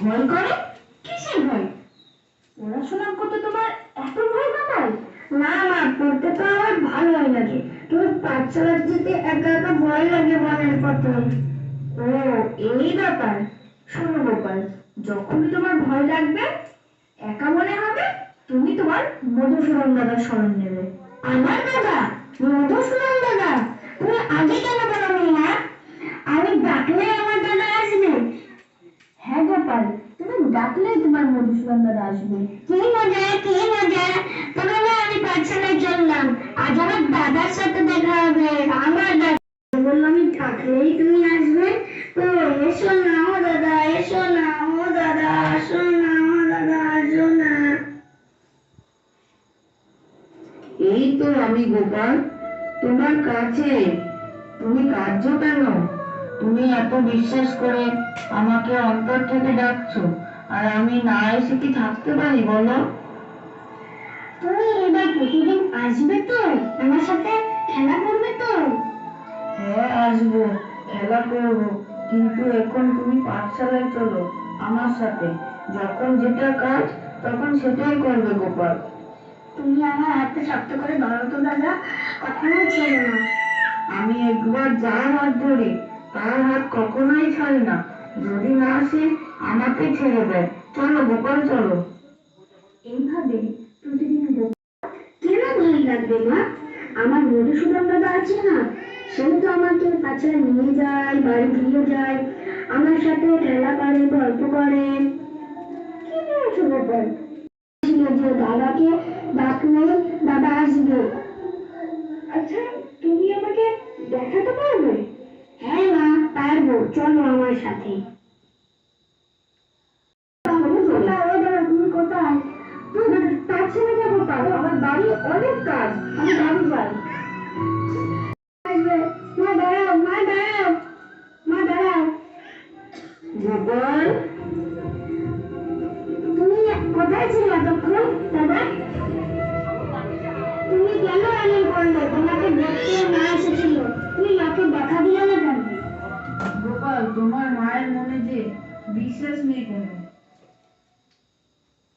ভয় করে? কিসের ভয়? পড়াশোনা করতে তোমার এত ভয় কাটায় না মা পড়তে তো আমার ভালোই লাগে। তুমি পাঠশালা যেতে একা একা ভয় লাগে মনের প্রথম ও, এই ব্যাপার। শোনো গোপাল যখনই তোমার ভয় লাগবে, একা মনে হবে, তুমি তোমার মধুসূদন দাদার স্মরণ নেবে। আমার দাদা মধুসূদন দাদা তুমি আগে কেন বলোনি না আমি ডাকলে আমার দাদা আসবে হ্যাঁ গোপাল তুমি ডাকলে দাদা আসবে কি মজা কি মজা। না আমি পাঠশালায় চললাম। আজ আমার দাদার সাথে দেখা হবে। আমার দাদা বলল, আমি ডাকলেই তুমি আসবে। তো এসো না ও দাদা, এসো না ও দাদা, আসো না ও দাদা, আসো না। এই তো আমি গোপাল, তোমার কাছে। তুমি কাঁদছো কেন? তুমি এত বিশ্বাস করে আমাকে অন্তর থেকে ডাকছো। আর আমি না এসে কি থাকতে পারি, বলো? তুমি এবার প্রতিদিন আসবে তো? আমার সাথে খেলা করবে তো? হ্যাঁ আসব, খেলা করব। কিন্তু এখন তুমি পাঠশালায় চলো আমার সাথে। যখন যেটা কাজ, তখন সেটাই করবে গোপাল। তুমি আমার হাতে শক্ত করে ধরো তো, দাদা। কখনো ছেড়ো না। আমি একবার যার হাত ধরি, তার হাত কখনোই ছাড়ি না। যদি না আসে, আমাকে ছেড়ে দেয় চলো, গোপাল, চলো। এইভাবে প্রতিদিন কেন ভয় লাগবে মা? আমার মধুসূদন দাদা আছে না সে তো আমাকে কাছে নিয়ে যায়, বাড়ি দিয়ে যায়, আমার সাথে খেলা করে গল্প করে। কি বলছো গোপাল? দাদাকে চলো আমার সাথে। কোথায় অনেক কাজ আমি মা দাঁড়াও মা দাঁড়াও মা দাঁড়াও গোপাল, তুমি কোথায় ছিলে? দেখা দিলে না কেন গোপাল তোমার মায়ের মনে যে বিশ্বাস নেই কোনো